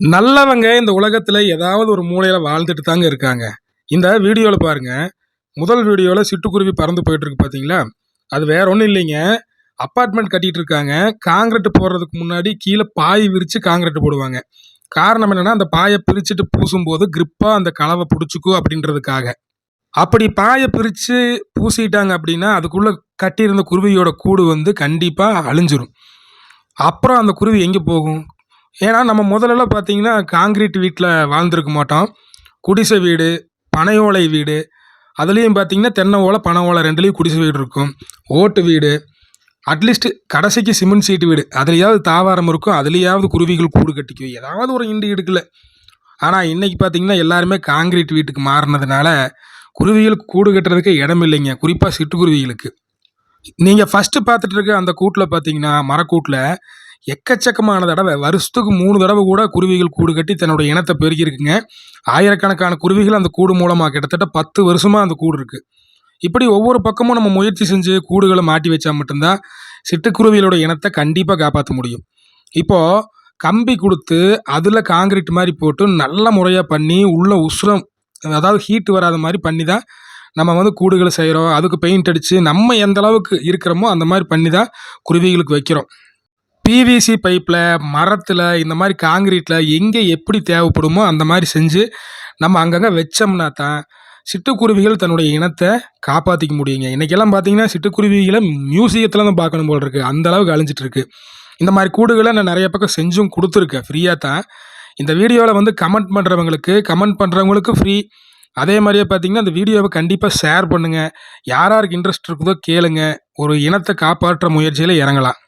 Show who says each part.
Speaker 1: நல்லவங்க இந்த உலகத்தில் ஏதாவது ஒரு மூலையில் வாழ்ந்துட்டு தாங்க இருக்காங்க. இந்த வீடியோவில் பாருங்கள் முதல் வீடியோவில் சிட்டுக்குருவி பறந்து போயிட்டுருக்கு பார்த்தீங்களா அது வேற ஒன்றும் இல்லைங்க. அப்பார்ட்மெண்ட் கட்டிட்டு இருக்காங்க. காங்கிரீட் போடுறதுக்கு முன்னாடி கீழே பாய் விரித்து காங்கிரீட் போடுவாங்க. காரணம் என்னென்னா அந்த பாயை பிரிச்சுட்டு பூசும்போது கிரிப்பாக அந்த கலவை பிடிச்சிக்கும் அப்படின்றதுக்காக. அப்படி பாயை பிரித்து பூசிட்டாங்க அப்படின்னா அதுக்குள்ளே கட்டியிருந்த குருவியோட கூடு வந்து கண்டிப்பாக அழிஞ்சிரும். அப்புறம் அந்த குருவி எங்கே போகும்? ஏன்னா நம்ம முதலெல்லாம் பார்த்தீங்கன்னா காங்கிரீட் வீட்டில் வாழ்ந்துருக்க மாட்டோம். குடிசை வீடு பனை ஓலை வீடு அதுலேயும் பார்த்தீங்கன்னா தென்னை ஓலை பனை ஓலை ரெண்டுலேயும் குடிசை வீடு இருக்கும். ஓட்டு வீடு அட்லீஸ்ட்டு கடைசிக்கு சிமெண்ட் சீட்டு வீடு அதுலேயாவது தாவாரம் இருக்கும் அதுலேயாவது குருவிகள் கூடு கட்டிக்கும். ஏதாவது ஒரு இண்டு எடுக்கல ஆனால் இன்றைக்கி பார்த்தீங்கன்னா எல்லாருமே காங்கிரீட் வீட்டுக்கு மாறினதுனால குருவிகளுக்கு கூடு கட்டுறதுக்கு இடம் இல்லைங்க. குறிப்பாக சிட்டுக்குருவிகளுக்கு. நீங்கள் ஃபஸ்ட்டு பார்த்துட்டு இருக்க அந்த கூட்டில் பார்த்தீங்கன்னா மரக்கூட்டில் எக்கச்சக்கமான தடவை வருஷத்துக்கு மூணு தடவை கூட குருவிகள் கூடு கட்டி தன்னோட இனத்தை பெருக்கியிருக்குங்க. ஆயிரக்கணக்கான குருவிகள் அந்த கூடு மூலமாக கிட்டத்தட்ட பத்து வருஷமாக அந்த கூடு இருக்குது இப்படி ஒவ்வொரு பக்கமும் நம்ம முயற்சி செஞ்சு கூடுகளை மாட்டி வச்சா மட்டும்தான் சிட்டுக்குருவிகளோட இனத்தை கண்டிப்பாக காப்பாற்ற முடியும். இப்போது கம்பி கொடுத்து அதில் காங்கிரீட் மாதிரி போட்டு நல்ல முறையாக பண்ணி உள்ள உஷ்ணம் அதாவது ஹீட் வராத மாதிரி பண்ணி தான் நம்ம வந்து கூடுகளை செய்கிறோம் அதுக்கு பெயிண்ட் அடித்து நம்ம எந்த அளவுக்கு இருக்கிறோமோ அந்த மாதிரி பண்ணி தான் குருவிகளுக்கு வைக்கிறோம். பிவிசி பைப்பில் மரத்தில் இந்த மாதிரி காங்கிரீட்டில் எங்கே எப்படி தேவைப்படுமோ அந்த மாதிரி செஞ்சு நம்ம அங்கங்கே வச்சோம்னா தான் சிட்டுக்குருவிகள் தன்னுடைய இனத்தை காப்பாற்றிக்க முடியுங்க. இன்றைக்கெல்லாம் பார்த்தீங்கன்னா சிட்டுக்குருவிகளை மியூசியத்தில் தான் பார்க்கணும் போல் இருக்குது அந்த அளவுக்கு அழிஞ்சிட்டுருக்கு இந்த மாதிரி கூடுகளை நான் நிறைய பக்கம் செஞ்சும் கொடுத்துருக்கேன். ஃப்ரீயாக தான். இந்த வீடியோவில் வந்து கமெண்ட் பண்ணுறவங்களுக்கு கமெண்ட் பண்ணுறவங்களுக்கு ஃப்ரீ அதே மாதிரியே பார்த்தீங்கன்னா அந்த வீடியோவை கண்டிப்பாக ஷேர் பண்ணுங்கள் யார் யாருக்கு இன்ட்ரெஸ்ட் இருக்குதோ கேளுங்க. ஒரு இனத்தை காப்பாற்ற முயற்சியில் இறங்கலாம்.